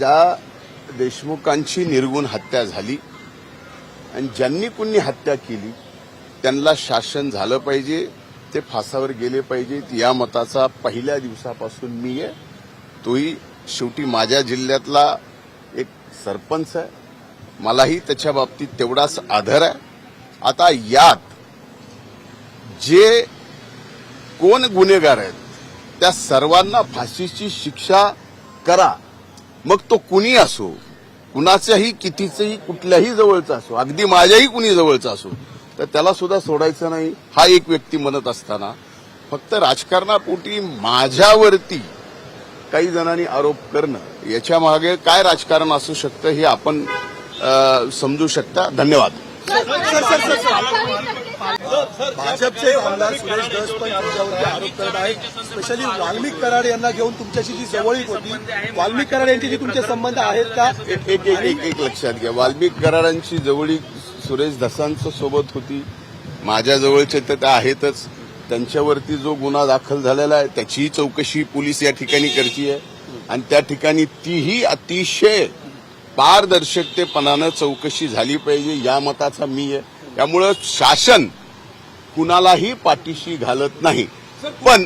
ज्या देशमुखांची निर्गुण हत्या झाली आणि ज्यांनी कुणी हत्या केली त्यांना शासन झालं पाहिजे ते फासावर गेले पाहिजेत. या मताचा पहिल्या दिवसापासून मी आहे. तोही शेवटी माझ्या जिल्ह्यातला एक सरपंच आहे. मलाही त्याच्या बाबतीत तेवढाच आधार आहे. आता यात जे कोण गुन्हेगार आहेत त्या सर्वांना फाशीची शिक्षा करा. मग तो कुणी असो कुणाच्याही कितीचंही कुठल्याही जवळचा असो अगदी माझ्याही कुणी जवळचा असो तर त्याला सुद्धा सोडायचं नाही हा एक व्यक्ती म्हणत असताना फक्त राजकारणापोटी माझ्यावरती काही जणांनी आरोप करणं याच्या मागे काय राजकारण असू शकतं हे आपण समजू शकता धन्यवाद भाजपचे आमदार सुरेश धस पण तुमच्यावरती आरोप करत आहेत. स्पेशली वाल्मिक कराड यांना घेऊन तुमच्याशी जी जवळीक होती वाल्मिक कराड यांचे जे तुमचे संबंध आहेत का? एक एक एक एक लक्षात घ्या. वाल्मिक कराडांची जवळी सुरेश धसांचं सोबत होती. माझ्या जवळचे तर त्या आहेतच. त्यांच्यावरती जो गुन्हा दाखल झालेला आहे त्याचीही चौकशी पोलीस या ठिकाणी करते आणि त्या ठिकाणी तीही अतिशय पारदर्शकतेपणानं चौकशी झाली पाहिजे या मताचा मी आहे. त्यामुळं शासन कुणालाही पाठीशी घालत नाही. पण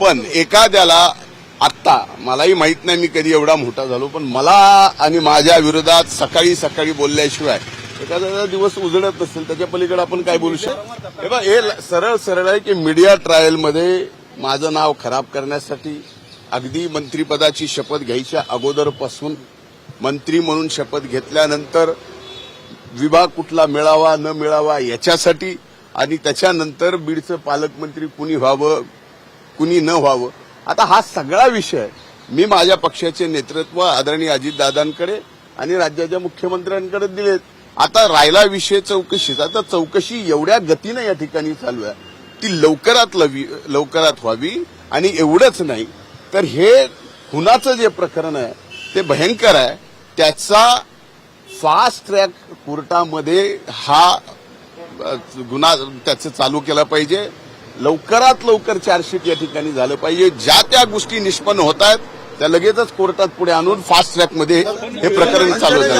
पण एखाद्याला आत्ता मलाही माहीत नाही मी कधी एवढा मोठा झालो पण मला आणि माझ्या विरोधात सकाळी सकाळी बोलल्याशिवाय एखादा दिवस उजळत नसेल त्याच्या पलीकडे आपण काय बोलू शकतो? हे सरळ सरळ आहे की मीडिया ट्रायलमध्ये माझं नाव खराब करण्यासाठी अगदी मंत्रीपदाची शपथ घ्यायच्या अगोदरपासून मंत्री म्हणून शपथ घेतल्यानंतर विभाग कुठला मिळावा न मिळावा याच्यासाठी आणि त्याच्यानंतर बीडचं पालकमंत्री कुणी व्हावं कुणी न व्हावं आता हा सगळा विषय मी माझ्या पक्षाचे नेतृत्व आदरणीय अजितदादांकडे आणि राज्याच्या मुख्यमंत्र्यांकडे दिलेत. आता राहिला विषय चौकशीचा तर चौकशी एवढ्या गतीनं या ठिकाणी चालू आहे. ती लवकरात लवी लवकरात व्हावी आणि एवढंच नाही तर हे खुनाचं जे प्रकरण आहे ते भयंकर आहे. त्याचा फास्ट ट्रॅक कोर्टामध्ये हा गुन्हा त्याचं चालू केला पाहिजे. लवकरात लवकर चार्जशीट या ठिकाणी झालं पाहिजे. ज्या त्या गोष्टी निष्पन्न होत आहेत त्या लगेचच कोर्टात पुढे आणून फास्ट ट्रॅकमध्ये हे प्रकरण चालू झालं.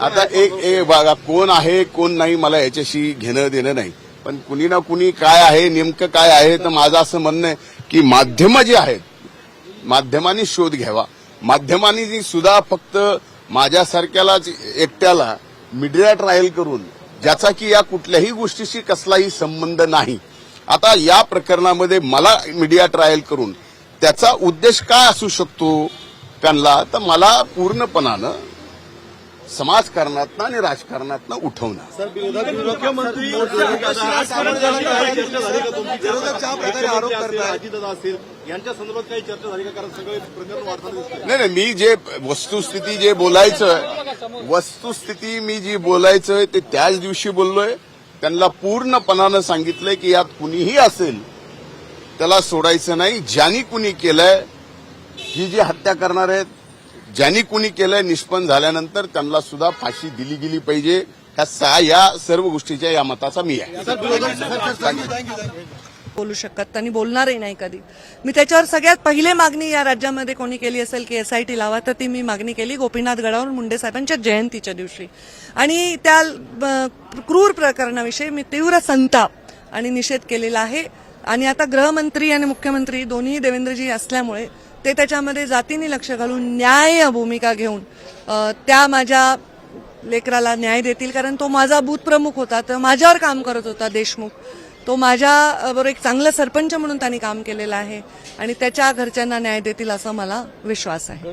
आता एक बघा कोण आहे कोण नाही मला याच्याशी घेणं देणं नाही. पण कुणी ना कुणी काय आहे नेमकं काय आहे तर माझं असं म्हणणं आहे की माध्यमं जी आहेत माध्यमांनी शोध घ्यावा. माध्यमांनी सुद्धा फक्त माझ्यासारख्यालाच एकट्याला मीडिया ट्रायल करून ज्याचा की या कुठल्याही गोष्टीशी कसलाही संबंध नाही. आता या प्रकरणामध्ये मला मीडिया ट्रायल करून त्याचा उद्देश काय असू शकतो त्यांना? तर मला पूर्णपणानं समाजकारणातनं आणि राजकारणातनं उठवणं मुख्यमंत्री यांच्या संदर्भात काही चर्चा झाली का? कारण सगळे प्रकरण नाही नाही मी जे वस्तुस्थिती जे बोलायचं वस्तुस्थिती मी जी बोलायचं ते त्याच दिवशी बोललोय. त्यांना पूर्णपणानं सांगितलंय की यात कुणीही असेल त्याला सोडायचं नाही. ज्यांनी कुणी केलंय ही जी हत्या करणार आहेत ज्यांनी कुणी केलंय निष्पन्न झाल्यानंतर त्यांना सुद्धा फाशी दिली गेली पाहिजे. ह्या सा या सर्व गोष्टीच्या या मताचा मी आहे. बोलू शकत त्यांनी बोलणारही नाही कधी. मी त्याच्यावर सगळ्यात पहिली मागणी या राज्यामध्ये कोणी केली असेल की एसआयटी लावा तर ती मी मागणी केली गोपीनाथ गडावर मुंडे साहेबांच्या जयंतीच्या दिवशी. आणि त्या क्रूर प्रकरणाविषयी मी तीव्र संताप आणि निषेध केलेला आहे. आणि आता गृहमंत्री आणि मुख्यमंत्री दोन्ही देवेंद्रजी असल्यामुळे ते त्याच्यामध्ये जातीने लक्ष घालून न्याय भूमिका घेऊन त्या माझ्या लेकराला न्याय देतील. कारण तो माझा बूथप्रमुख होता तर माझ्यावर काम करत होता देशमुख. तो माझ्या बरोबर एक चांगलं सरपंच म्हणून त्यांनी काम केलेलं आहे आणि त्याच्या घरच्यांना न्याय देतील असा मला विश्वास आहे.